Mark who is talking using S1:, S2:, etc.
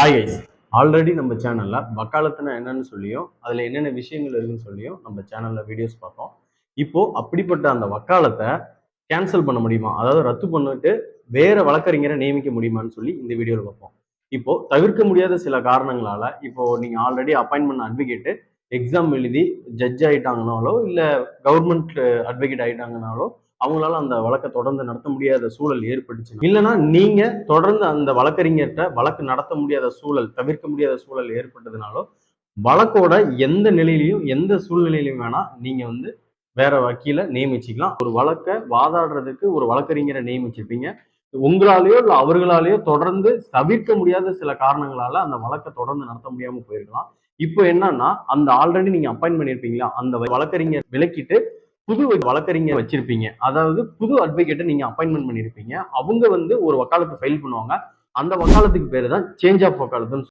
S1: Hi ice already நம்ம சேனலில் வக்காலத்துனா என்னன்னு சொல்லியும் அதில் என்னென்ன விஷயங்கள் இருக்குன்னு சொல்லியும் நம்ம சேனலில் வீடியோஸ் பார்த்தோம் இப்போது அப்படிப்பட்ட அந்த வக்காலத்தை கேன்சல் பண்ண முடியுமா? அதாவது ரத்து பண்ணிட்டு வேறு வழக்கறிஞரை நியமிக்க முடியுமான்னு சொல்லி இந்த வீடியோவில் பார்ப்போம். இப்போது தவிர்க்க முடியாத சில காரணங்களால் இப்போது நீங்கள் ஆல்ரெடி அப்பாயின்ட் பண்ண அட்வொகேட் எக்ஸாம் எழுதி ஜட்ஜ் ஆயிட்டாங்கனாலோ இல்லை கவர்மெண்ட் அட்வொகேட் ஆயிட்டாங்கனாலோ அவங்களால அந்த வழக்கை தொடர்ந்து நடத்த முடியாத சூழல் ஏற்பட்டுச்சு இல்லைன்னா நீங்க தொடர்ந்து அந்த வழக்கறிஞர்கிட்ட வழக்கு நடத்த முடியாத சூழல் தவிர்க்க முடியாத சூழல் ஏற்பட்டதுனாலோ வழக்கோட எந்த நிலையிலையும் எந்த சூழ்நிலையிலையும் வேணா நீங்க வந்து வேற வக்கீல நியமிச்சுக்கலாம். ஒரு வழக்கை வாதாடுறதுக்கு ஒரு வழக்கறிஞரை நியமிச்சிருப்பீங்க. உங்களாலேயோ இல்லை அவர்களாலேயோ தொடர்ந்து தவிர்க்க முடியாத சில காரணங்களால அந்த வழக்கை தொடர்ந்து நடத்த முடியாம போயிருக்கலாம். இப்போ என்னன்னா அந்த ஆல்ரெடி நீங்க அப்பாயின்ட் பண்ணியிருப்பீங்களா அந்த வழக்கறிஞர் விலக்கிட்டு புது வழக்கறிஞர் வச்சிருப்பீங்க. அதாவது புது அட்வொகேட்டை நீங்க அப்பாயின்மெண்ட் பண்ணியிருப்பீங்க அவங்க வந்து ஒரு வக்காலத்து ஃபைல் பண்ணுவாங்க. அந்த வக்காலத்துக்கு பேர் தான் சேஞ்ச் ஆஃப் வக்காலத்துன்னு